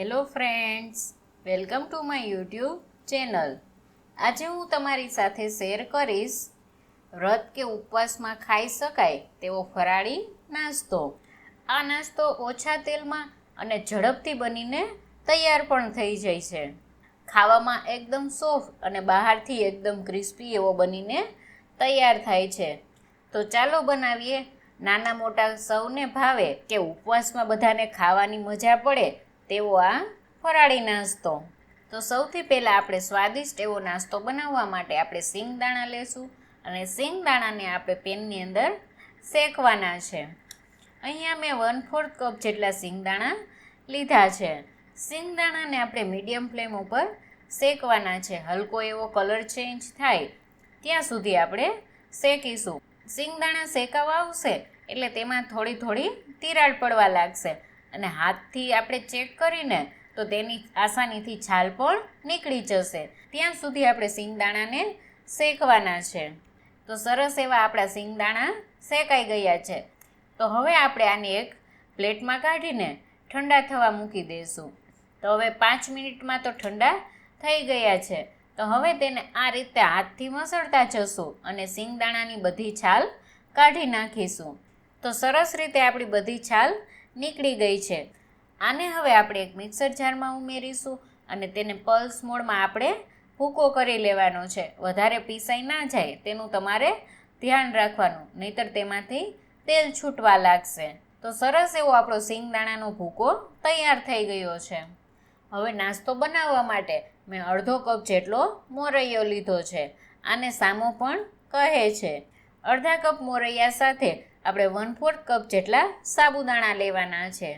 Hello friends welcome to my YouTube channel આજે હું તમારી સાથે શેર કરીશ વ્રત કે ઉપવાસમાં ખાઈ શકાય તેવો ફરાળી નાસ્તો. આ નાસ્તો ઓછા તેલમાં અને ઝડપથી બનીને તૈયાર પણ થઈ જાય છે. ખાવામાં એકદમ સોફ્ટ અને બહારથી એકદમ ક્રિસ્પી એવો બનીને તૈયાર થાય છે. તો ચાલો બનાવીએ. નાના મોટા સૌને ભાવે કે ઉપવાસમાં બધાને ખાવાની મજા પડે તેવો આ ફરાળી નાસ્તો. તો સૌથી પહેલાં આપણે સ્વાદિષ્ટ એવો નાસ્તો બનાવવા માટે આપણે સિંગદાણા લેશું અને સિંગદાણાને આપણે પેનની અંદર શેકવાના છે. અહીંયા મેં વન ફોર્થ કપ જેટલા સિંગદાણા લીધા છે. સિંગદાણાને આપણે મીડિયમ ફ્લેમ ઉપર શેકવાના છે. હલકો એવો કલર ચેન્જ થાય ત્યાં સુધી આપણે શેકીશું. સિંગદાણા શેકાવા આવશે એટલે તેમાં થોડી થોડી તિરાડ પડવા લાગશે. અને હાથથી આપણે ચેક કરીને તો તેની આસાનીથી છાલ પણ નીકળી જશે. ત્યાં સુધી આપણે સિંગદાણાને શેકવાના છે. તો સરસ એવા આપણા સિંગદાણા શેકાઈ ગયા છે. તો હવે આપણે આને એક પ્લેટમાં કાઢીને ઠંડા થવા મૂકી દઈશું. તો હવે પાંચ મિનિટમાં તો ઠંડા થઈ ગયા છે. તો હવે તેને આ રીતે હાથથી મસળતા જશું અને સિંગદાણાની બધી છાલ કાઢી નાખીશું. તો સરસ રીતે આપણી બધી છાલ નીકળી ગઈ છે. આને હવે આપણે એક મિક્સર જારમાં ઉમેરીશું અને તેને પલ્સ મોડમાં આપણે ભૂકો કરી લેવાનો છે. વધારે પીસાઈ ના જાય તેનું તમારે ધ્યાન રાખવાનું, નહીતર તેમાંથી તેલ છૂટવા લાગશે. તો સરસ એવો આપણો સિંગદાણાનો ભૂકો તૈયાર થઈ ગયો છે. હવે નાસ્તો બનાવવા માટે મેં અડધો કપ જેટલો મોરૈયો લીધો છે. આને સામો પણ કહે છે. અડધા કપ મોરૈયા સાથે આપણે વન ફોર્થ કપ જેટલા સાબુદાણા લેવાના છે.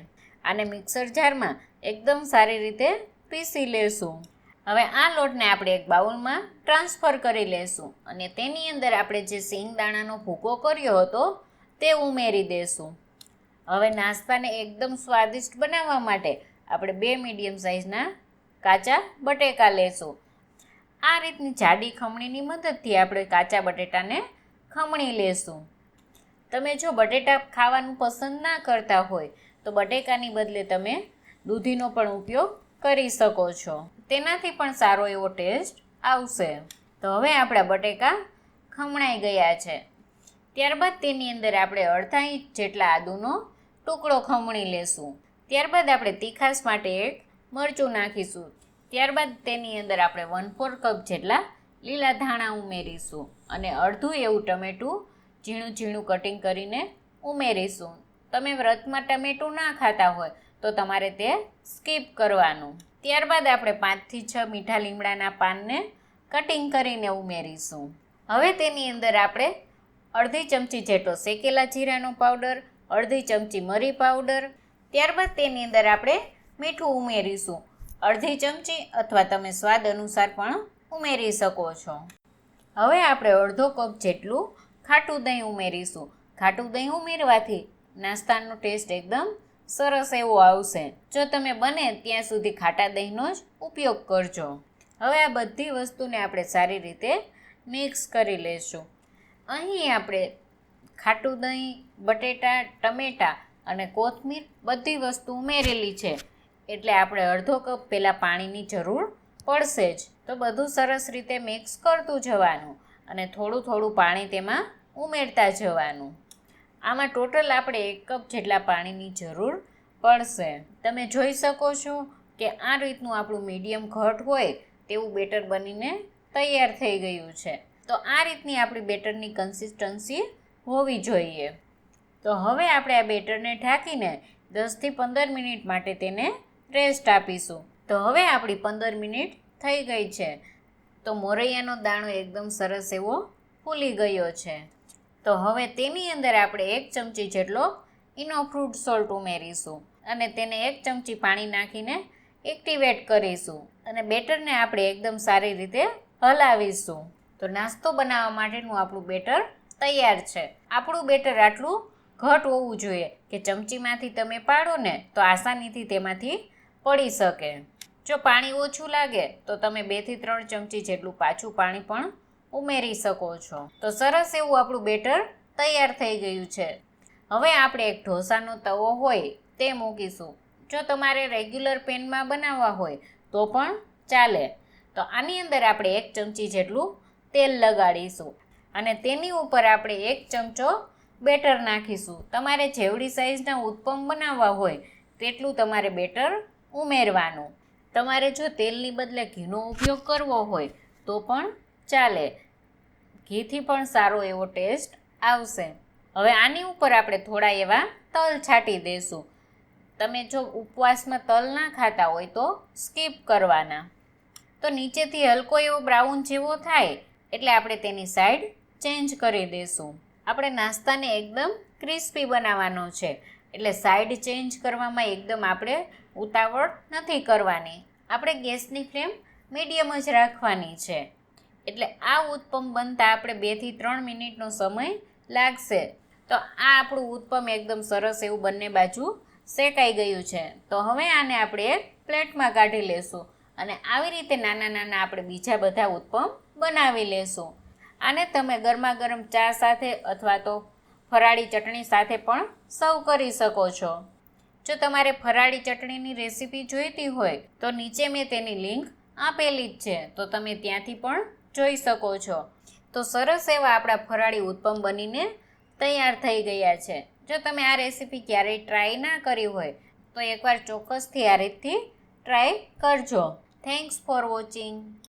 આને મિક્સર જારમાં એકદમ સારી રીતે પીસી લેશું. હવે આ લોટને આપણે એક બાઉલમાં ટ્રાન્સફર કરી લેશું અને તેની અંદર આપણે જે સિંગદાણાનો ભૂકો કર્યો હતો તે ઉમેરી દેશું. હવે નાસ્તાને એકદમ સ્વાદિષ્ટ બનાવવા માટે આપણે બે મીડિયમ સાઇઝના કાચા બટેકા લેશું. આ રીતની જાડી ખમણીની મદદથી આપણે કાચા બટેટાને ખમણી લેશું. તમે જો બટેટા ખાવાનું પસંદ ના કરતા હોય, તો બટેકાની બદલે તમે દૂધીનો પણ ઉપયોગ કરી શકો છો. તેનાથી પણ સારો એવો ટેસ્ટ આવશે. તો હવે આપણા બટેકા ખમણાઈ ગયા છે. ત્યારબાદ તેની અંદર આપણે અડધા ઇંચ જેટલા આદુનો ટુકડો ખમણી લેશું. ત્યારબાદ આપણે તીખાસ માટે એક મરચું નાખીશું. ત્યારબાદ તેની અંદર આપણે વન ફોર કપ જેટલા લીલા ધાણા ઉમેરીશું અને અડધું એવું ટમેટું ઝીણું ઝીણું કટિંગ કરીને ઉમેરીશું. તમે વ્રતમાં ટમેટું ના ખાતા હોય તો તમારે તે સ્કીપ કરવાનું. ત્યારબાદ આપણે પાંચથી છ મીઠા લીમડાના પાનને કટિંગ કરીને ઉમેરીશું. હવે તેની અંદર આપણે અડધી ચમચી જેટલો શેકેલા જીરાનો પાવડર અડધી ચમચી મરી પાવડર ત્યારબાદ તેની અંદર આપણે મીઠું ઉમેરીશું. અડધી ચમચી અથવા તમે સ્વાદ અનુસાર પણ ઉમેરી શકો છો. હવે આપણે અડધો કપ જેટલું ખાટું દહીં ઉમેરીશું. ખાટું દહીં ઉમેરવાથી નાસ્તાનો ટેસ્ટ એકદમ સરસ એવો આવશે. જો તમે બને ત્યાં સુધી ખાટા દહીંનો જ ઉપયોગ કરજો. હવે આ બધી વસ્તુને આપણે સારી રીતે મિક્સ કરી લઈશું અહીં આપણે ખાટું દહીં, બટેટા, ટમેટાં અને કોથમીર બધી વસ્તુ ઉમેરેલી છે. એટલે આપણે અડધો કપ પહેલાં પાણીની જરૂર પડશે જ. તો બધું સરસ રીતે મિક્સ કરતું જવાનું. અને થોડું થોડું પાણી તેમાં ઉમેરતા જવાનું. આમાં ટોટલ આપણે એક કપ જેટલા પાણીની જરૂર પડશે. તમે જોઈ શકો છો કે આ રીતનું આપણું મીડિયમ ઘટ હોય તેવું બેટર બનીને તૈયાર થઈ ગયું છે. તો આ રીતની આપણી બેટરની કન્સિસ્ટન્સી હોવી જોઈએ. તો હવે આપણે આ બેટરને ઢાંકીને દસથી પંદર મિનિટ માટે તેને રેસ્ટ આપીશું. તો હવે આપણી પંદર મિનિટ થઈ ગઈ છે. તો મોરૈયાનો દાણો એકદમ સરસ એવો ફૂલી ગયો છે. તો હવે તેની અંદર આપણે એક ચમચી જેટલો ઇનો ફ્રૂટ સોલ્ટ ઉમેરીશું અને તેને એક ચમચી પાણી નાખીને એક્ટિવેટ કરીશું અને બેટરને આપણે એકદમ સારી રીતે હલાવીશું. તો નાસ્તો બનાવવા માટેનું આપણું બેટર તૈયાર છે. આપણું બેટર આટલું ઘટ હોવું જોઈએ કે ચમચીમાંથી તમે પાડો ને તો આસાનીથી તેમાંથી પડી શકે. જો પાણી ઓછું લાગે, તો તમે બેથી ત્રણ ચમચી જેટલું પાછું પાણી પણ ઉમેરી શકો છો. તો સરસ એવું આપણું બેટર તૈયાર થઈ ગયું છે. હવે આપણે એક ઢોસાનો તવો હોય, તે મૂકીશું. જો તમારે રેગ્યુલર પેનમાં બનાવવા હોય, તો પણ ચાલે. તો આની અંદર આપણે એક ચમચી જેટલું તેલ લગાડીશું અને તેની ઉપર આપણે એક ચમચો બેટર નાખીશું. તમારે જેવડી સાઈઝના ઉત્પમ બનાવવા હોય, તેટલું તમારે બેટર ઉમેરવાનું. તમારે જો તેલની બદલે ઘીનો ઉપયોગ કરવો હોય તો પણ ચાલે. ઘીથી પણ સારો એવો ટેસ્ટ આવશે. હવે આની ઉપર આપણે થોડા એવા તલ છાંટી દઈશું. તમે જો ઉપવાસમાં તલ ના ખાતા હોય તો સ્કીપ કરવાના. તો નીચેથી હલકો એવો બ્રાઉન જેવો થાય એટલે આપણે તેની સાઈડ ચેન્જ કરી દઈશું. આપણે નાસ્તાને એકદમ ક્રિસ્પી બનાવવાનો છે. એટલે સાઈડ ચેન્જ કરવામાં એકદમ આપણે ઉતાવળ નથી કરવાની. આપણે ગેસની ફ્લેમ મીડિયમ જ રાખવાની છે. એટલે આ ઉત્પમ બનતા આપણે બેથી ત્રણ મિનિટનો સમય લાગશે. તો આ આપણું ઉત્પમ એકદમ સરસ એવું બંને બાજુ શેકાઈ ગયું છે. તો હવે આને આપણે એક પ્લેટમાં કાઢી લેશું અને આવી રીતે નાના નાના આપણે બીજા બધા ઉત્પમ બનાવી લેશું. આને તમે ગરમા ગરમ ચા સાથે અથવા તો ફરાળી ચટણી સાથે પણ સર્વ કરી શકો છો. જો તમારે ફરાળી ચટણીની રેસીપી જોઈતી હોય, તો નીચે મેં તેની લિંક આપેલી જ છે. તો તમે ત્યાંથી પણ જોઈ શકો છો. તો સરસ એવા આપણા ફરાળી ઉત્પમ બનીને તૈયાર થઈ ગયા છે. જો તમે આ રેસીપી ક્યારેય ટ્રાય ના કરી હોય, તો એકવાર ચોક્કસથી આ રીતથી ટ્રાય કરજો. Thanks for watching